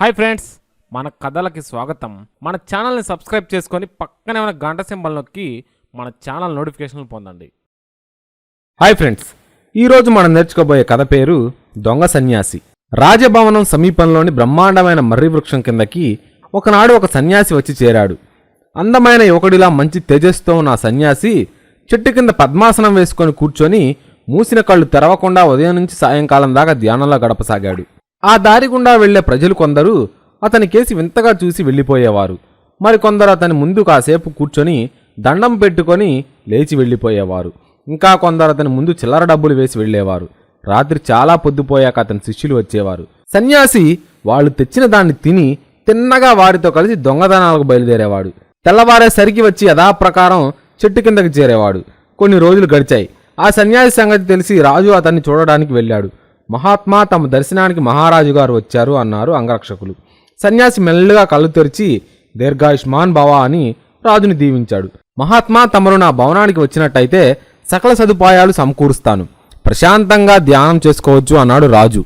Hi friends మన కథలకి స్వాగతం. మన ఛానల్ని సబ్స్క్రైబ్ చేసుకొని పక్కనే ఉన్న గంట సింబల్ నొక్కి మన ఛానల్ నోటిఫికేషన్లు పొందండి. హాయ్ ఫ్రెండ్స్ ఈరోజు మనం నేర్చుకోబోయే కథ పేరు దొంగ సన్యాసి. రాజభవనం సమీపంలోని బ్రహ్మాండమైన మర్రి వృక్షం కిందకి ఒకనాడు ఒక సన్యాసి వచ్చి చేరాడు. అందమైన యువకుడిలా మంచి తేజస్తో ఉన్న సన్యాసి చెట్టు కింద పద్మాసనం వేసుకొని కూర్చొని మూసిన కళ్ళు తెరవకుండా ఉదయం నుంచి సాయంకాలం దాకా ధ్యానంలో గడపసాగాడు. ఆ దారి గుండా వెళ్ళే ప్రజలు కొందరు అతని కేసి వింతగా చూసి వెళ్ళిపోయేవారు. మరికొందరు అతని ముందు కాసేపు కూర్చొని దండం పెట్టుకొని లేచి వెళ్ళిపోయేవారు. ఇంకా కొందరు అతని ముందు చిల్లర డబ్బులు వేసి వెళ్ళేవారు. రాత్రి చాలా పొద్దుపోయాక అతని శిష్యులు వచ్చేవారు. సన్యాసి వాళ్ళు తెచ్చిన దాన్ని తిని తిన్నగా వారితో కలిసి దొంగదనాలకు బయలుదేరేవాడు. తెల్లవారేసరికి వచ్చి యథాప్రకారం చెట్టు కిందకి చేరేవాడు. కొన్ని రోజులు గడిచాయి. ఆ సన్యాసి సంగతి తెలిసి రాజు అతన్ని చూడడానికి వెళ్ళాడు. మహాత్మా తమ దర్శనానికి మహారాజు గారు వచ్చారు అన్నారు అంగరక్షకులు. సన్యాసి మెల్లగా కళ్ళు తెరిచి దీర్ఘాయుష్మాన్ భవ అని రాజుని దీవించాడు. మహాత్మా తమరు నా భవనానికి వచ్చినట్టయితే సకల సదుపాయాలు సమకూరుస్తాను. ప్రశాంతంగా ధ్యానం చేసుకోవచ్చు అన్నాడు రాజు.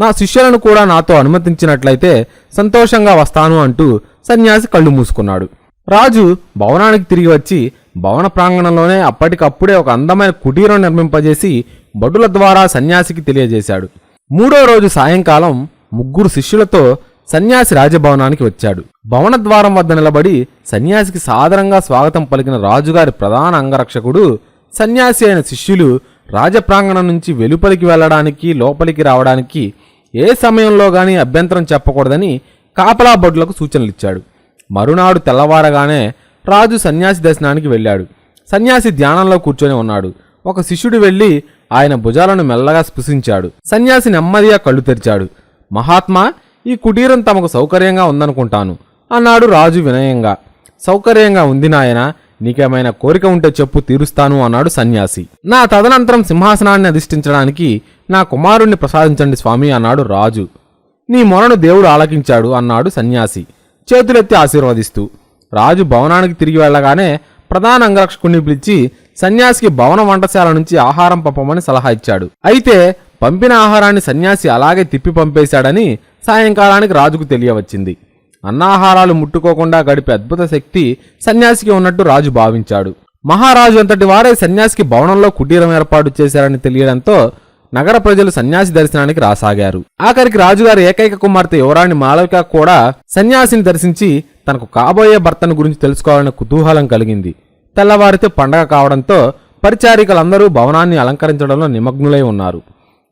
నా శిష్యులను కూడా నాతో అనుమతించినట్లయితే సంతోషంగా వస్తాను అంటూ సన్యాసి కళ్ళు మూసుకున్నాడు. రాజు భవనానికి తిరిగి వచ్చి భవన ప్రాంగణంలోనే అప్పటికప్పుడే ఒక అందమైన కుటీరం నిర్మింపజేసి భటుల ద్వారా సన్యాసికి తెలియజేశాడు. మూడో రోజు సాయంకాలం ముగ్గురు శిష్యులతో సన్యాసి రాజభవనానికి వచ్చాడు. భవన ద్వారం వద్ద నిలబడి సన్యాసికి సాదరంగా స్వాగతం పలికిన రాజుగారి ప్రధాన అంగరక్షకుడు సన్యాసి అయిన శిష్యులు రాజప్రాంగణం నుంచి వెలుపలికి వెళ్ళడానికి లోపలికి రావడానికి ఏ సమయంలో గాని అభ్యంతరం చెప్పకూడదని కాపలా భటులకు సూచనలిచ్చాడు. మరునాడు తెల్లవారగానే రాజు సన్యాసి దర్శనానికి వెళ్ళాడు. సన్యాసి ధ్యానంలో కూర్చొని ఉన్నాడు. ఒక శిష్యుడు వెళ్ళి ఆయన భుజాలను మెల్లగా స్పృశించాడు. సన్యాసి నెమ్మదిగా కళ్ళు తెరిచాడు. మహాత్మా ఈ కుటీరం తమకు సౌకర్యంగా ఉందనుకుంటాను. అన్నాడు రాజు వినయంగా. సౌకర్యంగా ఉంది నాయన నీకేమైనా కోరిక ఉంటే చెప్పు తీరుస్తాను అన్నాడు సన్యాసి. నా తదనంతరం సింహాసనాన్ని అధిష్ఠించడానికి నా కుమారుణ్ణి ప్రసాదించండి స్వామి అన్నాడు రాజు. నీ మొరను దేవుడు ఆలకించాడు అన్నాడు సన్యాసి. చేతులెత్తి ఆశీర్వదిస్తూ. రాజు భవనానికి తిరిగి వెళ్ళగానే ప్రధాన అంగరక్షకుణ్ణి పిలిచి సన్యాసికి భవన వంటశాల నుంచి ఆహారం పంపమని సలహా ఇచ్చాడు. అయితే పంపిన ఆహారాన్ని సన్యాసి అలాగే తిప్పి పంపేశాడని సాయంకాలానికి రాజుకు తెలియవచ్చింది. అన్నాహారాలు ముట్టుకోకుండా గడిపే అద్భుత శక్తి సన్యాసికి ఉన్నట్టు రాజు భావించాడు. మహారాజు అంతటి వారే సన్యాసికి భవనంలో కుటీరం ఏర్పాటు చేశారని తెలియడంతో నగర ప్రజలు సన్యాసి దర్శనానికి రాసాగారు. ఆఖరికి రాజుగారి ఏకైక కుమార్తె యువరాణి మాళవిక కూడా సన్యాసిని దర్శించి తనకు కాబోయే భర్తను గురించి తెలుసుకోవాలనే కుతూహలం కలిగింది. తెల్లవారితే పండగ కావడంతో పరిచారికలందరూ భవనాన్ని అలంకరించడంలో నిమగ్నులై ఉన్నారు.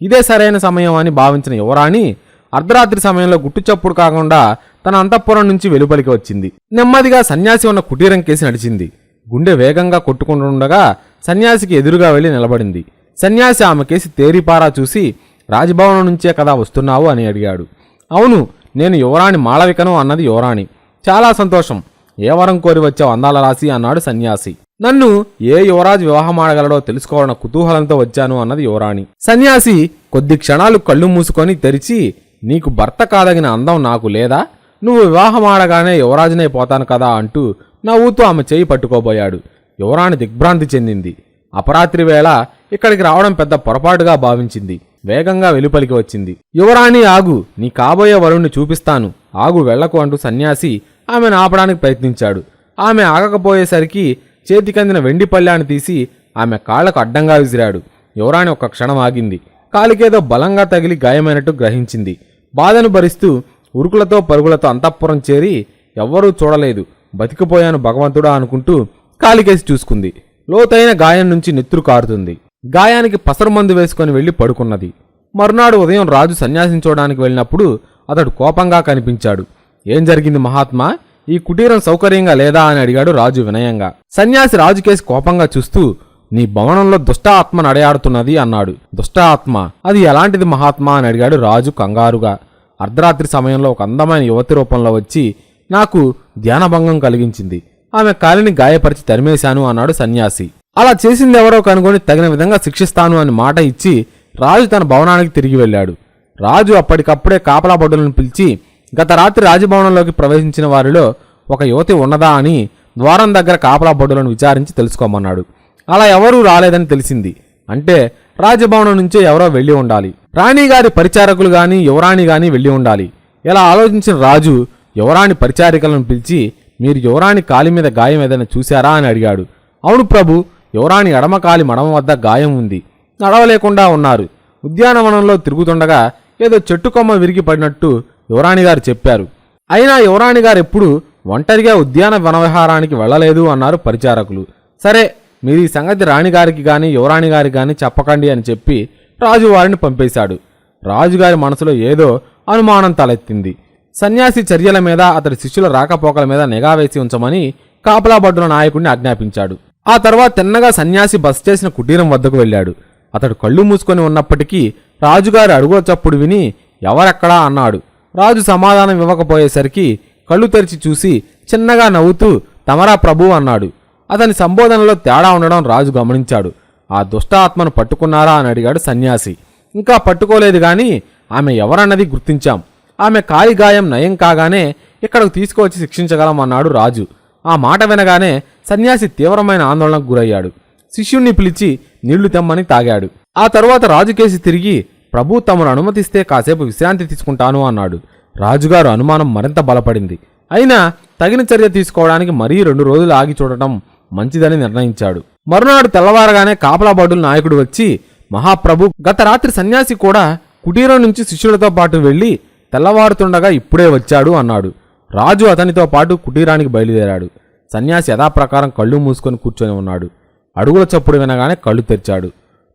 ఇదే సరైన సమయం అని భావించిన యువరాణి అర్ధరాత్రి సమయంలో గుట్టుచప్పుడు కాకుండా తన అంతఃపురం నుంచి వెలుపలికి వచ్చింది. నెమ్మదిగా సన్యాసి ఉన్న కుటీరం కేసి నడిచింది. గుండె వేగంగా కొట్టుకుంటుండగా సన్యాసికి ఎదురుగా వెళ్ళి నిలబడింది. సన్యాసి ఆమె కేసి తేరిపారా చూసి రాజభవనం నుంచే కదా వస్తున్నావు? అని అడిగాడు. అవును నేను యువరాణి మాళవికను అన్నది యువరాణి. చాలా సంతోషం. ఏ వరం కోరి వచ్చావు అందాల రాసి అన్నాడు సన్యాసి. నన్ను ఏ యువరాజు వివాహం ఆడగలడో తెలుసుకోవాలన్న కుతూహలంతో వచ్చాను అన్నది యువరాణి. సన్యాసి కొద్ది క్షణాలు కళ్ళు మూసుకొని తెరిచి నీకు భర్త కాదగిన అందం నాకు లేదా? నువ్వు వివాహం ఆడగానే యువరాజునే పోతాను కదా అంటూ నవ్వుతూ ఆమె చేయి పట్టుకోబోయాడు. యువరాణి దిగ్భ్రాంతి చెందింది. అపరాత్రి వేళ ఇక్కడికి రావడం పెద్ద పొరపాటుగా భావించింది. వేగంగా వెలుపలికి వచ్చింది. యువరాణి ఆగు నీ కాబోయే వరుణ్ణి చూపిస్తాను. ఆగు వెళ్ళకు అంటూ సన్యాసి ఆమెను ఆపడానికి ప్రయత్నించాడు. ఆమె ఆగకపోయేసరికి చేతికందిన వెండి పళ్ళాన్ని తీసి ఆమె కాళ్ళకు అడ్డంగా విసిరాడు. యువరాణి ఒక్క క్షణం ఆగింది. కాలికేదో బలంగా తగిలి గాయమైనట్టు గ్రహించింది. బాధను భరిస్తూ ఉరుకులతో పరుగులతో అంతఃపురం చేరి ఎవ్వరూ చూడలేదు. బతికిపోయాను భగవంతుడా అనుకుంటూ కాలికేసి చూసుకుంది. లోతైన గాయం నుంచి నెత్తురు కారుతుంది. గాయానికి పసరు మందు వేసుకొని వెళ్ళి పడుకున్నది. మరునాడు ఉదయం రాజు సన్యాసించడానికి వెళ్ళినప్పుడు అతడు కోపంగా కనిపించాడు. ఏం జరిగింది మహాత్మా? ఈ కుటీరం సౌకర్యంగా లేదా అని అడిగాడు రాజు వినయంగా. సన్యాసి రాజుకేసి కోపంగా చూస్తూ నీ భవనంలో దుష్ట ఆత్మ నడయాడుతున్నది అన్నాడు. దుష్ట ఆత్మ? అది ఎలాంటిది మహాత్మా? అని అడిగాడు రాజు కంగారుగా. అర్ధరాత్రి సమయంలో ఒక అందమైన యువతి రూపంలో వచ్చి నాకు ధ్యానభంగం కలిగించింది. ఆమె కాలిని గాయపరిచి తరిమేశాను అన్నాడు సన్యాసి. అలా చేసింది ఎవరో కనుగొని తగిన విధంగా శిక్షిస్తాను అని మాట ఇచ్చి రాజు తన భవనానికి తిరిగి వెళ్ళాడు. రాజు అప్పటికప్పుడే కాపలాబొడులను పిలిచి గత రాత్రి రాజభవనంలోకి ప్రవేశించిన వారిలో ఒక యువతి ఉన్నదా అని ద్వారం దగ్గర కాపలా బొడ్డులను విచారించి తెలుసుకోమన్నాడు. అలా ఎవరూ రాలేదని తెలిసింది. అంటే రాజభవనం నుంచే ఎవరో వెళ్ళి ఉండాలి. రాణిగారి పరిచారకులు గాని యువరాణి గాని వెళ్ళి ఉండాలి. ఇలా ఆలోచించిన రాజు యువరాణి పరిచారికలను పిలిచి మీరు యువరాణి కాలి మీద గాయం ఏదైనా చూశారా అని అడిగాడు. అవును ప్రభు యువరాణి ఎడమ కాలి మడమ వద్ద గాయం ఉంది. నడవలేకుండా ఉన్నారు. ఉద్యానవనంలో తిరుగుతుండగా ఏదో చెట్టు కొమ్మ విరిగి పడినట్టు యువరాణి గారు చెప్పారు. అయినా యువరాణి గారు ఎప్పుడు ఒంటరిగా ఉద్యాన వనవిహారానికి వెళ్ళలేదు అన్నారు పరిచారకులు. సరే మీరు ఈ సంగతి రాణిగారికి గాని యువరాణి గారికి గాని చెప్పకండి అని చెప్పి రాజు వారిని పంపేశాడు. రాజుగారి మనసులో ఏదో అనుమానం తలెత్తింది. సన్యాసి చర్యల మీద అతడి శిష్యుల రాకపోకల మీద నిఘా వేసి ఉంచమని కాపలాబడ్డుల నాయకుడిని ఆజ్ఞాపించాడు. ఆ తర్వాత తిన్నగా సన్యాసి బస్ చేసిన కుటీరం వద్దకు వెళ్ళాడు. అతడు కళ్ళు మూసుకొని ఉన్నప్పటికీ రాజుగారి అడుగుల చప్పుడు విని ఎవరెక్కడా? అన్నాడు. రాజు సమాధానం ఇవ్వకపోయేసరికి కళ్ళు తెరిచి చూసి చిన్నగా నవ్వుతూ తమరా ప్రభు అన్నాడు. అతని సంబోధనలో తేడా ఉండడం రాజు గమనించాడు. ఆ దుష్ట ఆత్మను పట్టుకున్నారా? అని అడిగాడు సన్యాసి. ఇంకా పట్టుకోలేదు గాని ఆమె ఎవరన్నది గుర్తించాం. ఆమె కాలి గాయం నయం కాగానే ఇక్కడకు తీసుకువచ్చి శిక్షించగలం అన్నాడు రాజు. ఆ మాట వినగానే సన్యాసి తీవ్రమైన ఆందోళనకు గురయ్యాడు. శిష్యుణ్ణి పిలిచి నీళ్ళు తెమ్మని తాగాడు. ఆ తరువాత రాజుకేసి తిరిగి ప్రభు తమను అనుమతిస్తే కాసేపు విశ్రాంతి తీసుకుంటాను అన్నాడు. రాజుగారు అనుమానం మరింత బలపడింది. అయినా తగిన చర్య తీసుకోవడానికి మరీ రెండు రోజులు ఆగి చూడటం మంచిదని నిర్ణయించాడు. మరునాడు తెల్లవారగానే కాపలాబాడుల నాయకుడు వచ్చి మహాప్రభు గత రాత్రి సన్యాసి కూడా కుటీరం నుంచి శిష్యులతో పాటు వెళ్ళి తెల్లవారుతుండగా ఇప్పుడే వచ్చాడు అన్నాడు. రాజు అతనితో పాటు కుటీరానికి బయలుదేరాడు. సన్యాసి యథాప్రకారం కళ్ళు మూసుకొని కూర్చొని ఉన్నాడు. అడుగుల చప్పుడు వినగానే కళ్ళు తెరిచాడు.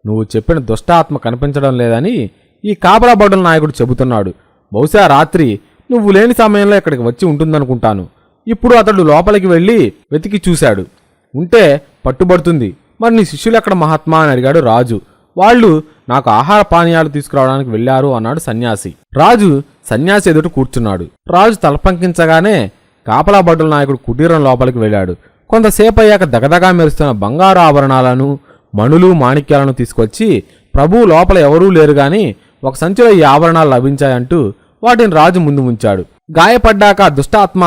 నువ్వు చెప్పిన దుష్టాత్మ కనిపించడం లేదని ఈ కాపలాబడుల నాయకుడు చెబుతున్నాడు. బహుశా రాత్రి నువ్వు లేని సమయంలో ఇక్కడికి వచ్చి ఉంటుందనుకుంటాను. ఇప్పుడు అతడు లోపలికి వెళ్ళి వెతికి చూశాడు. ఉంటే పట్టుబడుతుంది. మరి నీ శిష్యులు ఎక్కడ మహాత్మా అని అడిగాడు రాజు. వాళ్ళు నాకు ఆహార పానీయాలు తీసుకురావడానికి వెళ్ళారు అన్నాడు సన్యాసి. రాజు సన్యాసి ఎదుట కూర్చున్నాడు. రాజు తలపంకించగానే కాపలాబడ్డుల నాయకుడు కుటీరం లోపలికి వెళ్ళాడు. కొంతసేపు అయ్యాక దగదగా మెరుస్తున్న బంగారు ఆభరణాలను మణులు మాణిక్యాలను తీసుకొచ్చి ప్రభు లోపల ఎవరూ లేరు గాని ఒక సంచిలో ఈ ఆభరణాలు లభించాయంటూ వాటిని రాజు ముందు ఉంచాడు గాయపడ్డాక దుష్టాత్మ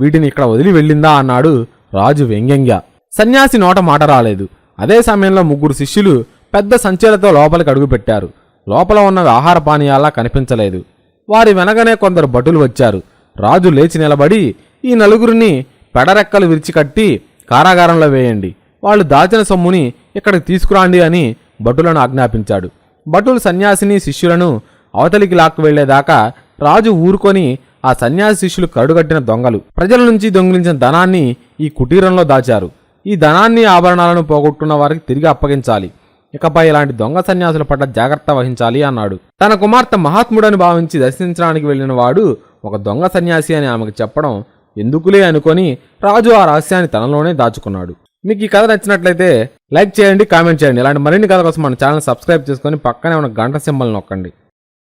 వీటిని ఇక్కడ వదిలి వెళ్ళిందా? అన్నాడు రాజు వ్యంగ్యంగా. సన్యాసి నోట మాట రాలేదు. అదే సమయంలో ముగ్గురు శిష్యులు పెద్ద సంచలతో లోపలికి అడుగుపెట్టారు లోపల ఉన్నవి ఆహార పానీయాలా కనిపించలేదు. వారి వెనకనే కొందరు భటులు వచ్చారు. రాజు లేచి నిలబడి ఈ నలుగురిని పెడరెక్కలు విరిచికట్టి కారాగారంలో వేయండి. వాళ్ళు దాచిన సొమ్ముని ఇక్కడికి తీసుకురాండి అని భటులను ఆజ్ఞాపించాడు. భటులు సన్యాసిని శిష్యులను అవతలికి లాక్కు వెళ్ళేదాకా రాజు ఊరుకొని ఆ సన్యాసి శిష్యులు కరుడుగట్టిన దొంగలు. ప్రజల నుంచి దొంగిలించిన ధనాన్ని ఈ కుటీరంలో దాచారు. ఈ ధనాన్ని ఆభరణాలను పోగొట్టుకున్న వారికి తిరిగి అప్పగించాలి. ఇకపై ఇలాంటి దొంగ సన్యాసుల పట్ల జాగ్రత్త వహించాలి అన్నాడు. తన కుమార్తె మహాత్ముడని భావించి దర్శించడానికి వెళ్ళిన వాడు ఒక దొంగ సన్యాసి అని ఆమెకు చెప్పడం ఎందుకులే అనుకొని రాజు ఆ రహస్యాన్ని తనలోనే దాచుకున్నాడు. మీకు ఈ కథ నచ్చినట్లయితే లైక్ చేయండి కామెంట్ చేయండి. ఇలాంటి మరిన్ని కథ కోసం మన ఛానల్ సబ్స్క్రైబ్ చేసుకొని పక్కనే ఉన్న గంట సింబల్ నొక్కండి.